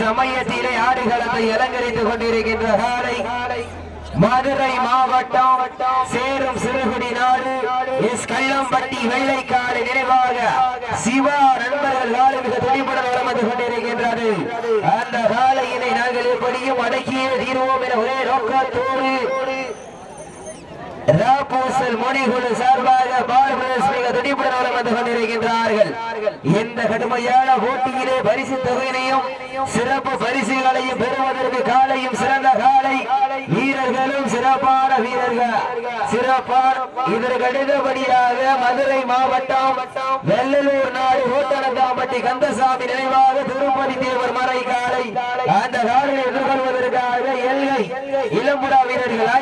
சமயத்திலே ஆடுகளத்தை அலங்கரித்துக் கொண்டிருக்கின்ற காலை மதுரை மாவட்டம் சேரும் சிறுகுடி நாடு. எஸ் கள்ளம்பட்டி வெள்ளைக்காடு நினைவாக சிவா நண்பர்கள் காலை மிக துணிப்புடன் வளம் கொண்டிருக்கின்றது. அந்த காலையினை நாங்கள் எப்படியும் அடக்கியே தீர்வோம் என ஒரே நோக்கத்தோடு ராப்பூசல் மணிகுழு சார்பாக பாலபிரதேஷ் மிக துடிப்புடன் வளம் கொண்டிருக்கிறது கடுமையான போட்டியிலே பரிசு தொகையினையும் சிறப்பு பரிசுகளையும் பெறுவதற்கு காலையும் சிறந்த காலை. வீரர்களும் சிறப்பான வீரர்கள். சிறப்பான இதற்கடுத்தபடியாக மதுரை மாவட்டம் வெள்ளலூர் நாடு ஓட்டனந்தாம்பட்டி கந்தசாமி நினைவாக திருப்பதி தேவர் மறை காலை அந்த காலையை எதிர்கொள்வதற்காக எல்லை இளம்புடா வீரர்களாய்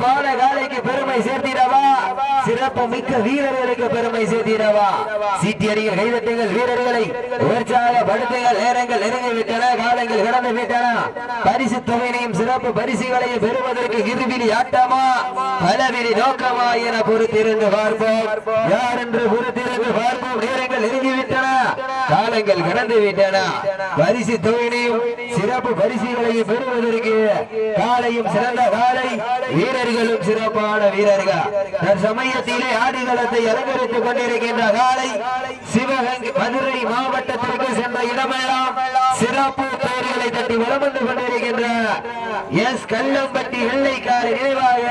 பாடகர் சிறப்பு மிக்க வீரர்களுக்கு பெருமை சேர்த்திடவா? சீட்டியடிகள் கைதட்டுங்கள் வீரர்களை உற்சாகப்படுத்துங்கள் நேரங்கள் நெருங்கி விட்டன காலங்கள் கடந்து விட்டன. பரிசு தொகையினையும் சிறப்பு பரிசுகளையும் பெறுவதற்கு இருவிழி ஆட்டமா பலவிழி நோக்கமா என பொறுத்திருந்து பார்ப்போம். யார் என்று பொறுத்திருந்து பார்ப்போம். நேரங்கள் நெருங்கி விட்டன காலங்கள் கடந்து விட்டன. பரிசு தொகையினையும் சிறப்பு பரிசுகளையும் பெறுவதற்கு காலையும் சிறந்த காலை வீரர்களும் சிறப்பான வீரர்கள். தற்சமயத்திலே ஆடுகளத்தை அலங்கரித்துக் கொண்டிருக்கின்ற காலை சிவகங்கை மதுரை மாவட்டத்திற்கு சென்ற இடமெல்லாம் சிறப்பு பெயர்களை தட்டி வலம் வந்து கொண்டிருக்கின்ற எஸ் கல்லம்பட்டி வெள்ளைக்கார நினைவாக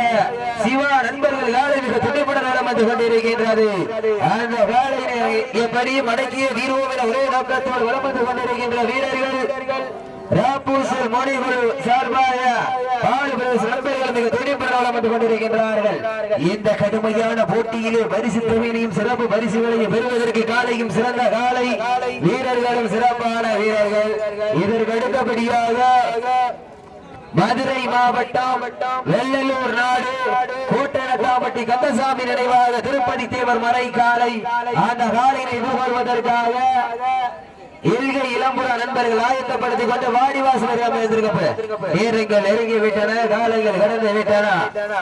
சிவா நண்பர்கள் காலை துணைப்பட துணிப்புடன் வந்து கொண்டிருக்கின்றது. அந்த வேலையை எப்படி மடக்கிய தீர்வோம் என ஒரே நோக்கத்தோடு வலம் வந்து கொண்டிருக்கின்ற வீரர்கள் ராப்பூசல் மணிகுரு சார்பாக மிக கொண்டிருக்கின்றார்கள். இந்த கடுமையான போட்டியிலே பரிசு தொகையினையும் சிறப்பு பரிசுகளையும் பெறுவதற்கு காலையும் சிறந்த காலை வீரர்களும் சிறப்பான வீரர்கள். இதற்கு அடுத்தபடியாக மதுரை மாவட்டம் வெள்ளலூர் நாடு கோட்டனத்தாம்பட்டி கந்தசாமி நினைவாக திருப்பதி தேவர் மறை காலை அந்த காலையை எதிர்கொள்வதற்காக எல்கை இளம்புற நண்பர்கள் ஆயத்தப்படுத்திக் கொண்டு வாடிவாசல் நேரங்கள் நெருங்கி விட்டன காலங்கள் கடந்து விட்டன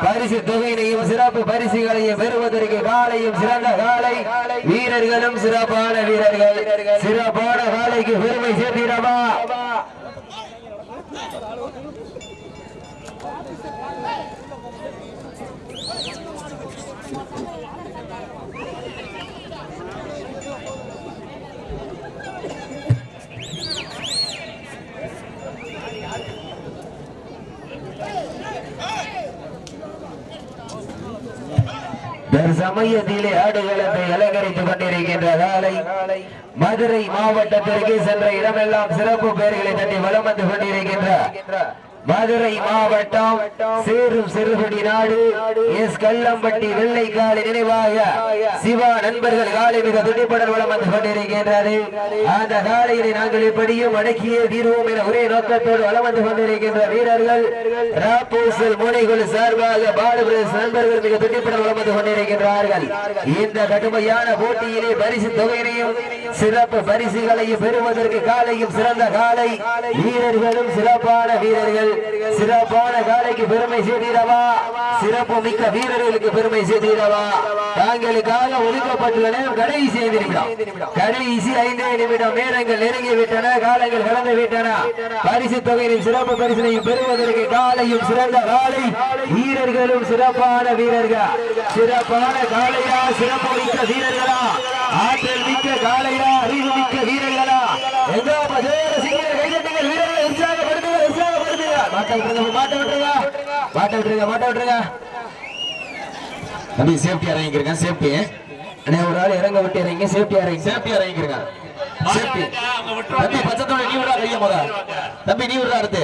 பரிசு தொகையினையும் சிறப்பு பரிசுகளையும் பெறுவதற்கு காலையும் சிறந்த காலை. வீரர்களும் சிறப்பான வீரர்கள். சிறப்பான காலைக்கு பெருமை சேர்த்திடவா? தற்சமயத்திலே ஆடுகளத்தை அலங்கரித்துக் கொண்டிருக்கின்ற காலை மதுரை மாவட்டத்திற்கு சென்ற இடமெல்லாம் சிறப்பு பெயர்களை தட்டி வளம் வந்து கொண்டிருக்கின்ற மதுரை மாவட்டம் சேரும் சிறுகுடி நாடு. எஸ் கல்லம்பட்டி வெள்ளைக்காலை நினைவாக சிவா நண்பர்கள் காலை மிக துடிப்புடன் வளம் வந்து கொண்டிருக்கின்றது. அந்த காலையினை நாங்கள் இப்படியும் அடக்கியே தீர்வோம் என ஒரே நோக்கத்தோடு வளம் வந்து கொண்டிருக்கின்ற வீரர்கள். ராப்பூசல் முனைகள் சார்பாக பாலுபிரதேஷ் நண்பர்கள் மிக துடிப்புடன் வளம் வந்து கொண்டிருக்கின்றார்கள். இந்த கடுமையான போட்டியிலே பரிசு தொகையினையும் சிறப்பு பரிசுகளையும் பெறுவதற்கு காலையும் சிறந்த காலை வீரர்களும் சிறப்பான வீரர்கள். சிறப்பான காலைக்கு பெருமை சேர்த்திடவா சிறப்பு மிக்க வீரர்களுக்கு பெருமை சேர்த்திடவா தாங்களுக்காக ஒதுக்கப்பட்டுள்ள நேரம் கடைசி ஐந்து நிமிடம். கடைசி ஐந்தே நிமிடம். நேரங்கள் நெருங்கி விட்டன காலங்கள் கடந்து விட்டன. பரிசு தொகையின் சிறப்பு பரிசனையும் பெறுவதற்கு காலையும் சிறந்த காலை. வீரர்களும் சிறப்பான வீரர்கள். சிறப்பான காலையா சிறப்பு மிக்க வீரர்களா? ஆற்றல் மிக்க காலையா அறிவு மிக்க வீரர்களா? எங்கோ மாட்ட விட்டுருங்க மாட்ட விட்டுருங்க. மாட்ட விட்டுருங்க மாட்ட விட்டுருங்க. தம்பி சேஃப்டி இறங்கிக்கிறேன் சேஃப்டி அண்ணே ஒரு ஆள் இறங்க விட்டு இறங்கி சேஃப்டி இறங்கி சேஃப்டி இறங்கிக்கிறேன் சேஃப்டி தம்பி பச்சத்தோட நீ விடா கைய முத. தம்பி நீ விடா அடுத்து.